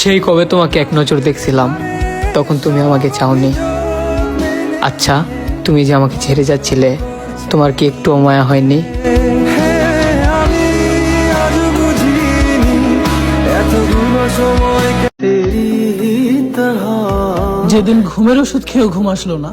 সেই কবে তোমাকে এক নজর দেখছিলাম, তখন তুমি আমাকে চাওনি। আচ্ছা তুমি যে আমাকে ছেড়ে যাচ্ছিলে, তোমার কি একটু মায়া হয়নি? যেদিন ঘুমের ওষুধ খেয়েও ঘুম আসলো না,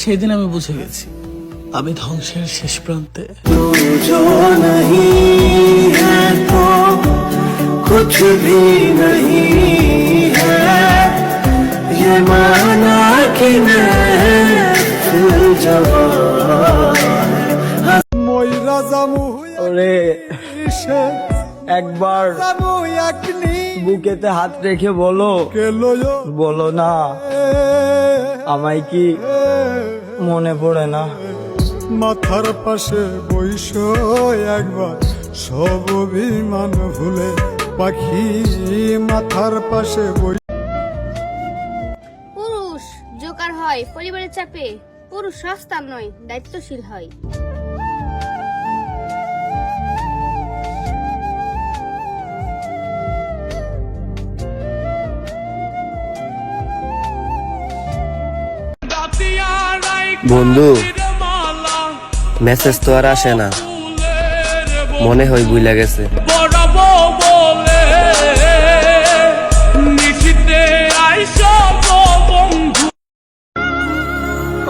সেদিন আমি বুঝে গেছি, আমি ধ্বংসের শেষ প্রান্তে। कुछ भी नहीं है ये माना कि मैं फिर जवान ময়রা জামু ওরে একবার বুকেতে হাত রেখে বলো বলো না আমায় কি মনে পড়ে না মাথার পাশে বইস একবার সব অভিমান ভুলে পাখি মাথার পাশে বই পুরুষ জোকার হয় পরিবারের চাপে। পুরুষ সস্তা নয় দায়িত্বশীল হয়। বন্ধু মেসেজ তো আর আসে না। মনে হয় বুইলা গেছে।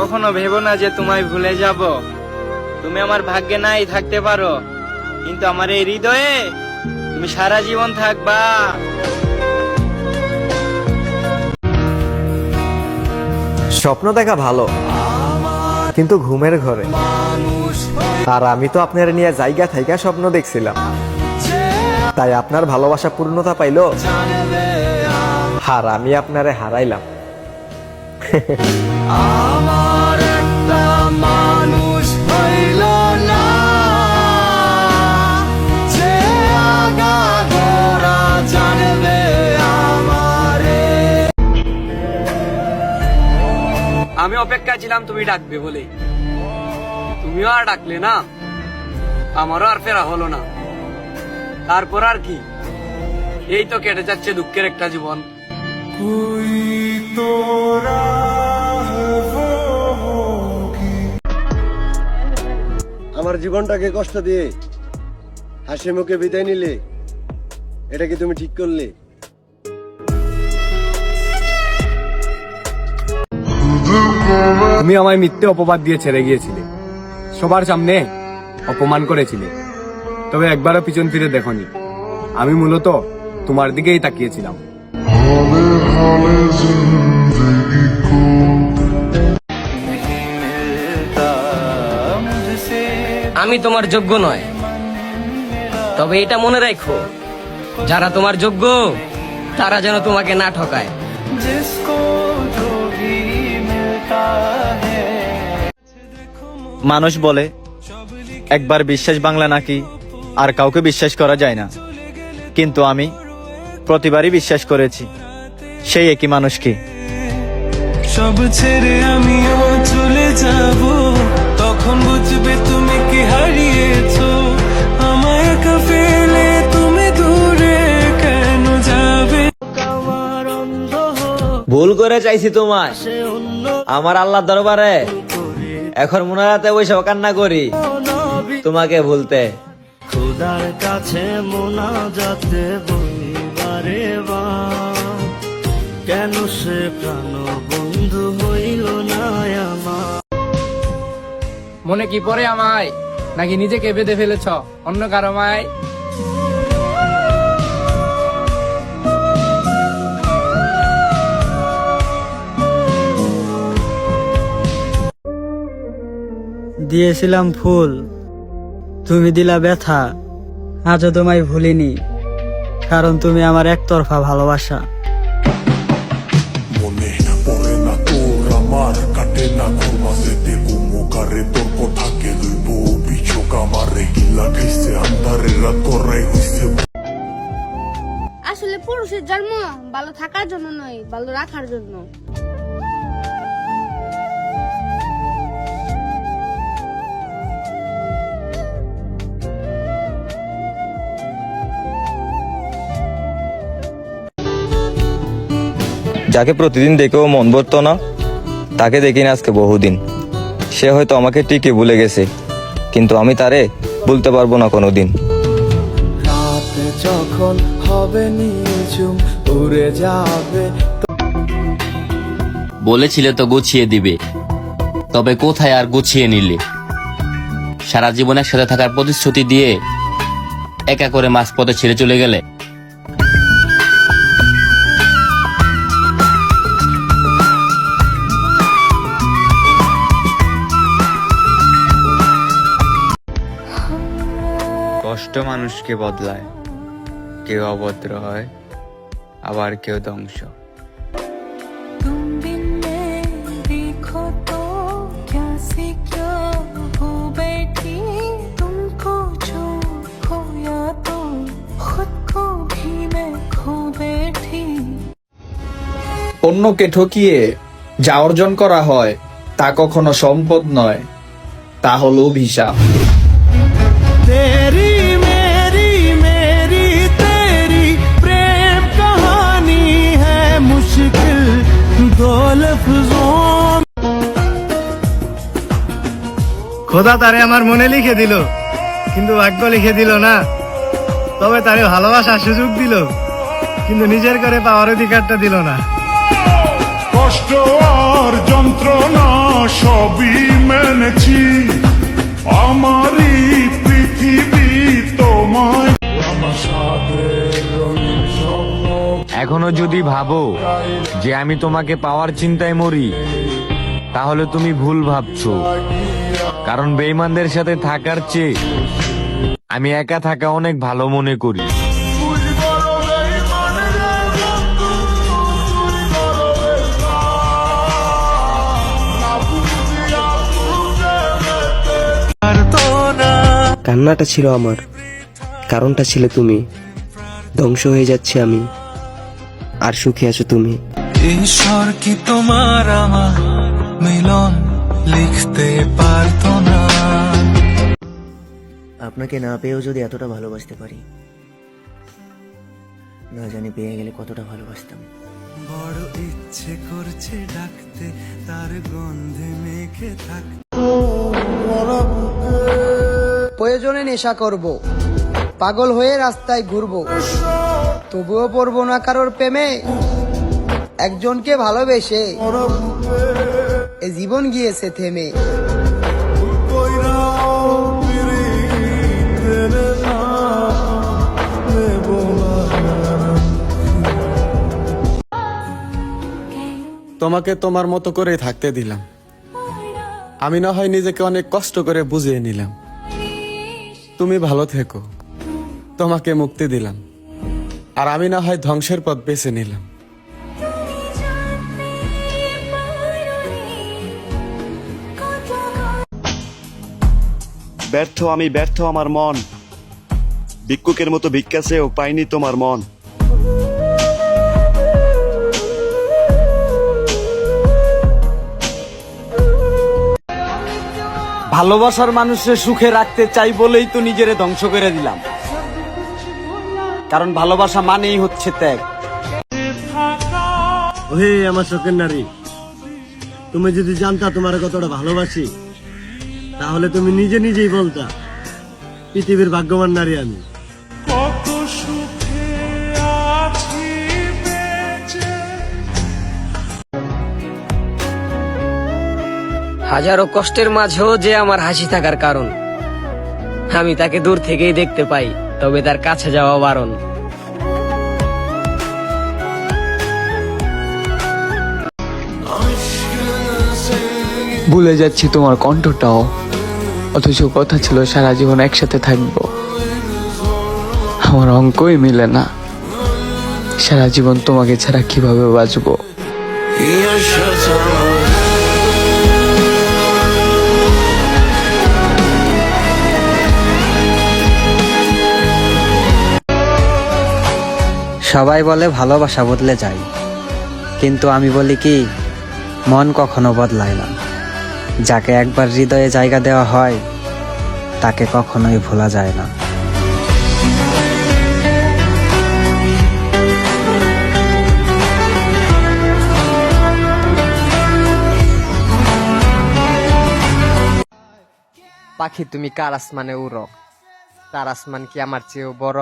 কখনো ভেবো না যে তোমায় ভুলে যাব। তুমি আমার ভাগ্যে নাই থাকতে পারো, কিন্তু আমার এই হৃদয়ে তুমি সারা জীবন থাকবা। স্বপ্ন দেখা ভালো, কিন্তু ঘুমের ঘরে। আর আমি তো আপনার নিয়ে জায়গা থাইকা স্বপ্ন দেখছিলাম। তাই আপনার ভালোবাসা পূর্ণতা পাইলো। আর আমি আপনারে হারাইলাম। আমি অপেক্ষা ছিলাম, তুমি ডাকবে বলে। তুমিও আর ডাকলে না। আমারও আর ফেরা হলো না। তারপর আর কি? এই তো কেটে যাচ্ছে দুঃখের একটা জীবন। আমার জীবনটাকে কষ্ট দিয়ে হাসি মুখে বিদায় নিলে, এটা কি তুমি ঠিক করলে? তুমি আমায় মিথ্যে অপবাদ দিয়ে ছেড়ে গিয়েছিলে। সবার সামনে অপমান করেছিলে। তবে একবারও পিছন ফিরে দেখনি। আমি মূলত তোমার দিকেই তাকিয়েছিলাম। আমি তোমার যোগ্য নয়। তবে এটা মনে রাখো, যারা তোমার যোগ্য, তারা যেন তোমাকে না ঠকায়। মানুষ বলে, একবার বিশ্বাস বাংলা নাকি আর কাউকে বিশ্বাস করা যায় না। কিন্তু আমি প্রতিবারই বিশ্বাস করেছি, সেই একই মানুষকে সব ছেড়ে আমিও চলে যাব, তখন বুঝবে তুমি কি হারিয়েছো। ভুল করে চাইছি তোমার আমার আল্লাহ দরবারে। এখন মনে রাতে বসে কান্না করি। তোমাকে ভুলতে। খোদার কাছে মোনা যাতে বলিবারে বা। কেন সে প্রাণ বন্ধু হইল না আমার? মনে কি পড়ে আমায়? নাকি নিজেকে বেঁধে ফেলেছ? অন্য কারও মায়? দিয়েছিলাম ফুল। তুমি দিলা ব্যথা। আজও তোমায় ভুলিনি কারণ তুমি আমার একতরফা ভালোবাসা। মনে পড়ে না তোর আমার কাটে না ঘুমাসেতে কুমুকারে তোর কথাকে লইব বিচোক আমারে গিলা খাইছে আন্ধারে রাত করাই হইছে। আসলে পুরুষের জন্ম ভালো থাকার জন্য নয় ভালো রাখার জন্য। যাকে প্রতিদিন দেখেও মন ভরতো না তাকে দেখি না আজকে বহুদিন। সে হয়তো আমাকে ঠিকই ভুলে গেছে কিন্তু আমি তারে ভুলতে পারব না কোনোদিন। রাত যখন হবে উড়ে যাবে বলেছিলে তো গুছিয়ে দিবে তবে কোথায় আর গুছিয়ে নিলে? সারা জীবন একসাথে থাকার প্রতিশ্রুতি দিয়ে একা করে মাঝপথে ছেড়ে চলে গেলে? মানুষকে বদলায়। কেউ অবদ্র হয় আবার কেউ ধ্বংস। অন্যকে ঠকিয়ে যা অর্জন করা হয় তা কখনো সম্পদ নয় তা হল অভিশাপ। খোদা তারে আমার মনে লিখে দিল কিন্তু ভাগ্য লিখে দিল না। তবে তারে ভালোবাসার সুযোগ দিল কিন্তু নিজের করে পাওয়ার অধিকারটা দিল না। কষ্ট আর যন্ত্রণা সবই মেনেছি আমারই এখনও যদি ভাবো যে আমি তোমাকে পাওয়ার চিন্তায় মরি, তাহলে তুমি ভুল ভাবছ। কারণ বেইমানদের সাথে থাকার চেয়ে আমি একা থাকা অনেক ভালো মনে করি। কান্নাটা ছিল আমার, কারণটা ছিল তুমি। ধ্বংস হয়ে যাচ্ছে আমি। আর সুখে আছো তুমি। ঈশ্বর কি তোমার আমার মিলন লিখতে পারতো না? আপনাকে না পেয়েও যদি এতটা ভালোবাসতে পারি না জানি পেয়ে গেলে কতটা ভালোবাসতাম। বড় ইচ্ছে করছে ডাকতে তার গন্ধে মেখে থাকতে প্রয়োজনে নেশা করব পাগল হয়ে রাস্তায় ঘুরব। তবুও পড়ব না কারোর প্রেমে। একজনকে ভালোবেসে এ জীবন গিয়েছে থেমে। তোমাকে তোমার মতো করে থাকতে দিলাম। আমি না হয় নিজেকে অনেক কষ্ট করে বুঝিয়ে নিলাম। তুমি ভালো থেকো। তোমাকে মুক্তি দিলাম। আর আমি না হয় ধ্বংসের পথ বেছে নিলাম। ব্যর্থ আমি ব্যর্থ আমার মন। ভিক্ষুকের মতো ভিক্ষা চেয়েও পাইনি তোমার মন। ভালোবাসার মানুষের সুখে রাখতে চাই বলেই তো নিজেরে ধ্বংস করে দিলাম। কারণ ভালোবাসা মানেই হচ্ছে ত্যাগ। ওহে আমার শোকের নারী তুমি যদি জানতা তোমার কতটা ভালোবাসি তাহলে তুমি নিজে নিজেই বলতা পৃথিবীর ভাগ্যবান নারী আমি। কত সুখে আছি বেঁচে। হাজারো কষ্টের মাঝেও যে আমার হাসি থাকার কারণ আমি তাকে দূর থেকেই দেখতে পাই। তবে তার কাছে যাওয়া বারণ। ভুলে যাচ্ছি তোমার কণ্ঠটাও। অথচ কথা ছিল সারা জীবন একসাথে থাকব। আমার অঙ্কই মিলে না। সারা জীবন তোমাকে ছাড়া কীভাবে বাঁচবো? সবাই বলে ভালোবাসা বদলে যায়। কিন্তু আমি বলি কি, মন কখনো বদলায় না। যাকে একবার হৃদয়ে জায়গা দেওয়া হয়, তাকে কখনোই ভোলা যায় না। পাখি, তুমি কার আসমানে উড়ো? তার আসমান কি আমার চেয়েও বড়?